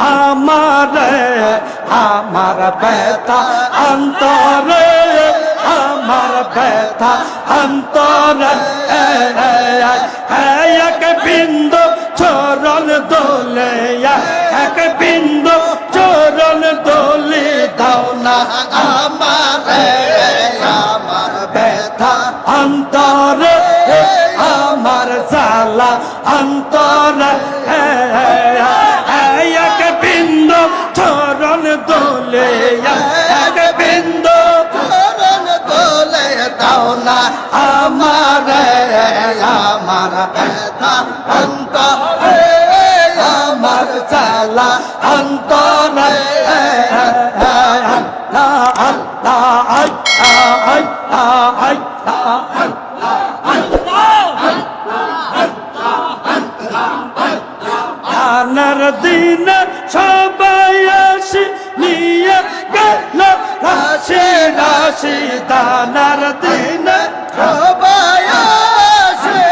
আমার আমার ব্যথা অন্তরে আমার ব্যথা অন্তরে এক বিন্দু চরণ দোলে এক না আমার আমার অন্ত আমার জালা অন্তরে আনার দিন সবাই আসি নিয়ে গেল রাশি। রাশি দানার দিন সবাই আসে।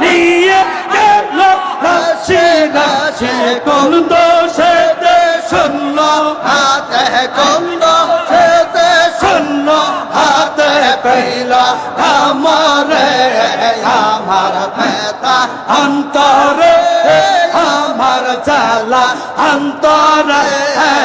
নিয়ে গেল রাশি রাশি কোন দোষে হাতে হাতে পেল আমারে আমার ব্যথা অন্তরে, আমার জালা অন্তরে।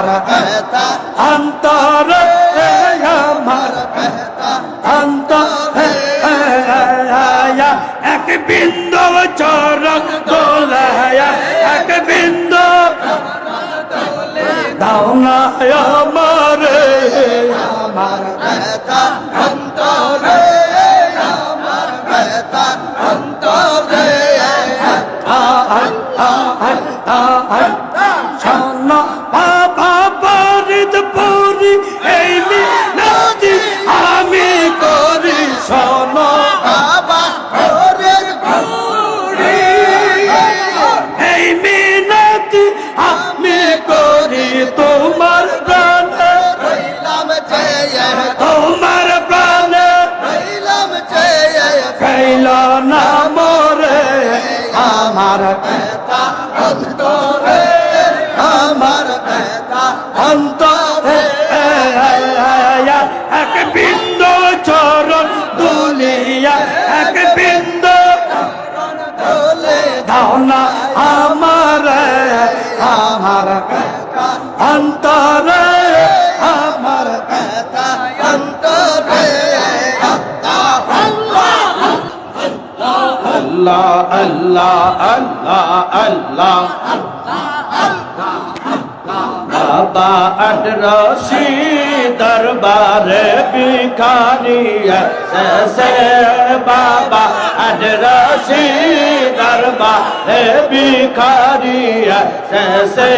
আমার অন্তরে আমার ব্যথা এক বিন্দু দোলায়া এক বিন্দু দাও আমার আমার অন্তরে আমার অন্তরে তোমার প্রাণে। রইলাম চেয়ে তোমার প্রাণে। রইলাম চেয়ে খাইল না মরে। আমার আল্লাহ আল্লাহ আল্লাহ আল্লাহ। বাবা আটরসি দরবারে ভিখারি সে বাবা আটরসি দরবারে ভিখারি সে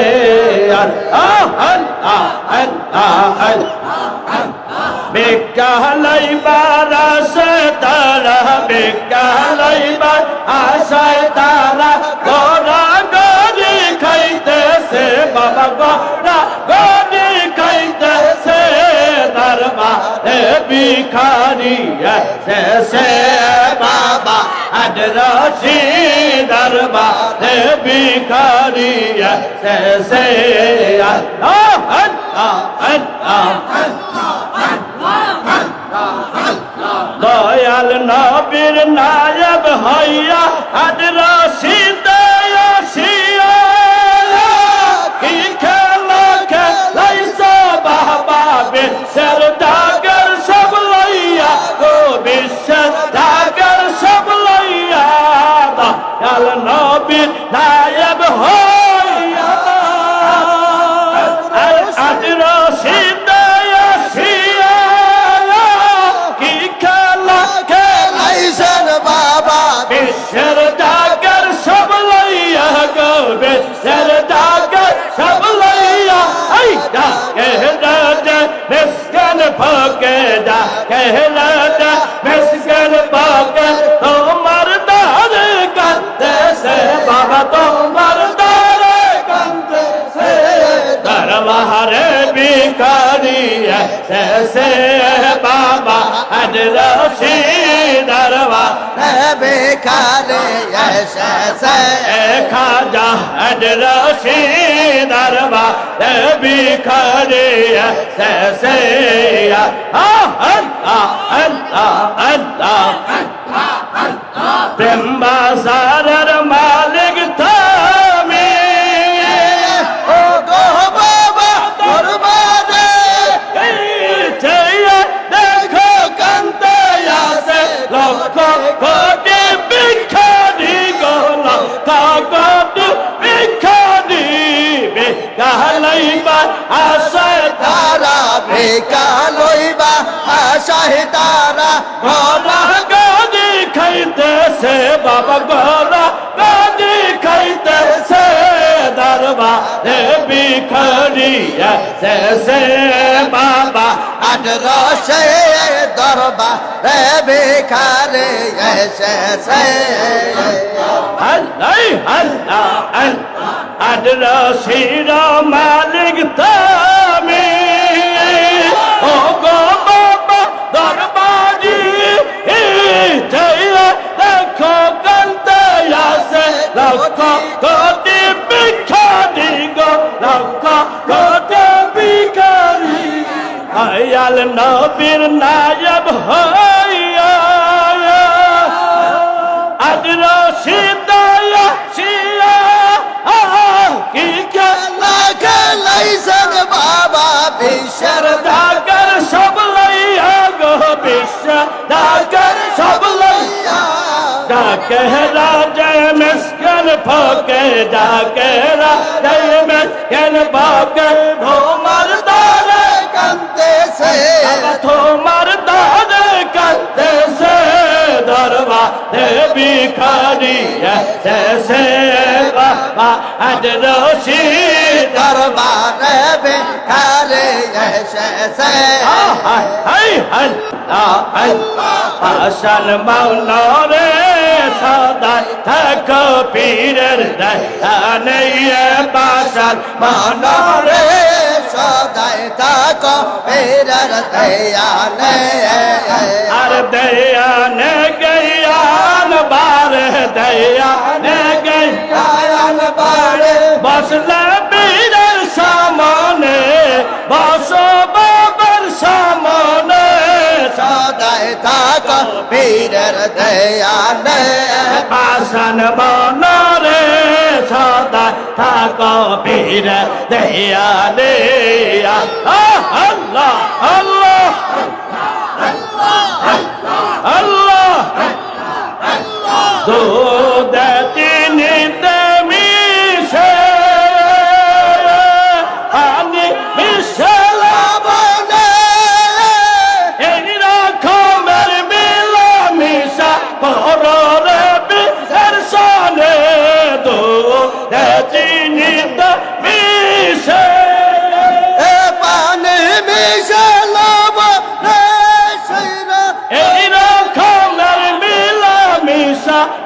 বিকালাই বারাসে আশায় তারা গড়া গড়ি খাইতেছে বাবা গড়া গড়ি খাইতেছে নরমা রে ভিখারি সে বাবা আদরসি নরমা রে ভিখারি সে আল্লাহ আল্লাহ আল্লাহ আল্লাহ আল্লাহ নবীর নায়ব হইয়া আদ বাবা। বিশ্বের ডাকর সব লইয়া গো, বিশ্বের ডাকর সব লইয়া। আই ডাকে রাজা, মিসকান ফকে ডাকে রাজা, মিসকান ফকে তোমার দারে কান্দে সে বাবা, তোমার দারে কান্দে সে দরবারে বিকারি সে বাবা আজ রশি দরবার বেকারে এসেছে খাজা রশি দরবা বিখারে সে প্রেম বাজারের তারা বেকালইবা আশাহে তারা গলা গাদি খাইতেছে বাবা গলা গাদি খাইতেছে দরবা রে ভিখারিয়া সে সে বাবা। আঠারোশে দরবারে বেকারে এসেছে আল্লাহ আল্লাহ আল্লাহ আদর শির মালিক তুমি আয়াল নবীর নায়ব হইয়া। আদর সিদায়া শিয়া। কি খেলা লাইসেন বাবা বিশ্বের দাগর সব লইয়া গো বিশ্ব দাগর সব লইয়া। ডাকে রাজা মিসকান ফকে ডাকে রাজা মিসকান ফকে তোমার দেবী খারি সে সে বাবা আজ রশি দরবারে বেকারে এসেছে হাসান মাওনরে সদা থাকো পীরের দয়ানে পাশান মাওনরে মনরে সদাই তাকো মেরার দয়ালে আর দয়ানে গয়ান বার দয়ানে গয়ান বাড়ে বসলে বীরের সামনে বস বাবার সামনে সদাই তাকো মেরার দয়ালে পাশান বনরে সদা থাক বীর দেয়া দেয়া আল্লাহ আল্লাহ আল্লাহ দুধ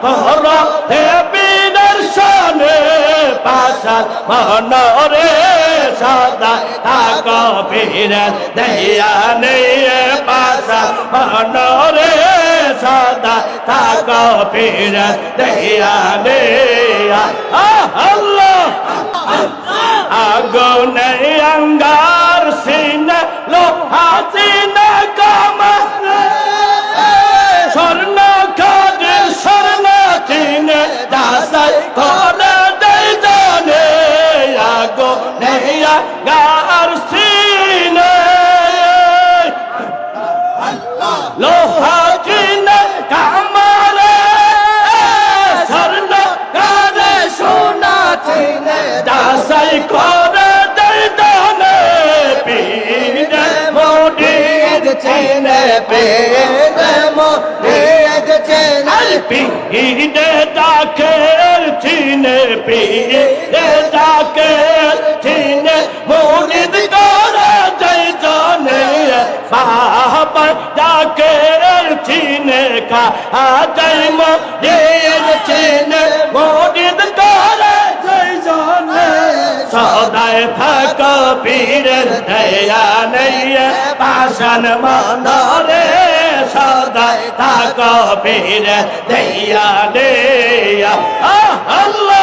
কররে বিশের সনে পাশা মনরে সদা থাক বীর দয়া নেই পাশা মনরে সদা থাক বীর দয়া নেই আল্লাহ! আগুনে অঙ্গার সিনে, লোহা গার সিনে লোহা কিনে কামারে স্বর্ণ গারে সোনা চিনে দাসাই করে দর্দনে পীরে মোডি ঈদ চেনে প্রেম ঈদ চেনে। পীরে ডাকে চিনে পীরে মোডি চিনে মোনিদ করে দর্দনে সদায় থাক পীরের দয়া নেই পাশন মনরে সদায় থাক পীরের দয়া নেই। আল্লাহ।